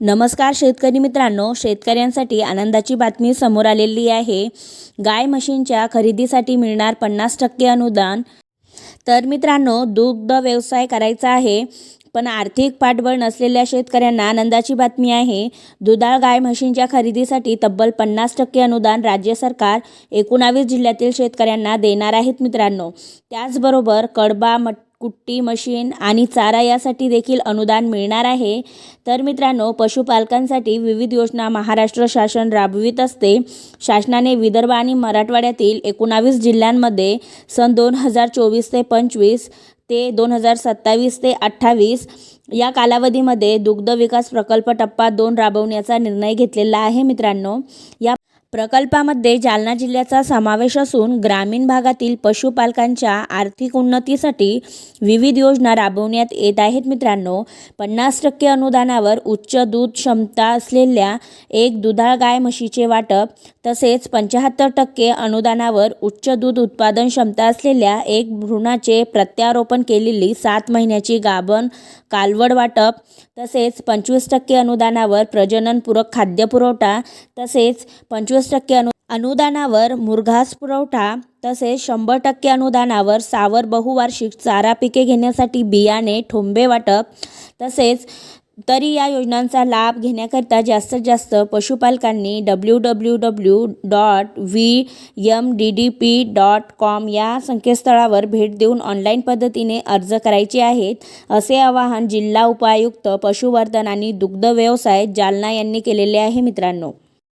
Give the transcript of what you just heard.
नमस्कार शेतकरी मित्रांनो शेतकऱ्यांसाठी आनंदाची बातमी समोर आलेली आहे. गाय म्हशींच्या खरेदीसाठी मिळणार पन्नास टक्के अनुदान. तर मित्रांनो दुग्ध व्यवसाय करायचा आहे पण आर्थिक पाठबळ नसलेल्या शेतकऱ्यांना आनंदाची बातमी आहे. दुधाळ गाय म्हशींच्या खरेदीसाठी तब्बल पन्नास टक्के अनुदान राज्य सरकार एकोणावीस जिल्ह्यातील शेतकऱ्यांना देणार आहेत मित्रांनो. त्याचबरोबर कडबा मट कुट्टी मशीन आणि चारा यासाठी देखील अनुदान मिळणार आहे. तर मित्रांनो पशुपालकांसाठी विविध योजना महाराष्ट्र शासन राबवित असते. शासनाने विदर्भ आणि मराठवाड्यातील एकोणावीस जिल्ह्यांमध्ये सन दोन हजार चोवीस ते पंचवीस ते दोन हजार सत्तावीस ते अठ्ठावीस या कालावधीमध्ये दुग्ध विकास प्रकल्प टप्पा दोन राबवण्याचा निर्णय घेतलेला आहे मित्रांनो. या प्रकल्पामध्ये जालना जिल्ह्याचा समावेश असून ग्रामीण भागातील पशुपालकांच्या आर्थिक उन्नतीसाठी विविध योजना राबवण्यात येत आहेत मित्रांनो. पन्नास टक्के अनुदानावर उच्च दूध क्षमता असलेल्या एक दुधाळ गाय म्हशीचे वाटप तसेच पंच्याहत्तर टक्के अनुदानावर उच्च दूध उत्पादन क्षमता असलेल्या एक भ्रूणाचे प्रत्यारोपण केलेली सात महिन्याची गाभण कालवड वाटप तसेच पंचवीस टक्के अनुदानावर प्रजननपूरक खाद्यपुरवठा तसेच पंचवीस टक्के अनु अनुदानावर मुरघास पुरवठा तसेच शंभर टक्के अनुदानावर सावर बहुवार्षिक चारा पिके घेण्यासाठी बियाणे ठोंबे वाटप तसेच तरी या योजनांचा लाभ घेण्याकरिता जास्तीत जास्त पशुपालकांनी W W W dot V M D D P dot com या संकेतस्थळावर भेट देऊन ऑनलाईन पद्धतीने अर्ज करायचे आहेत असे आवाहन जिल्हा उपायुक्त पशुवर्धन आणि दुग्ध व्यवसाय जालना यांनी केलेले आहे मित्रांनो.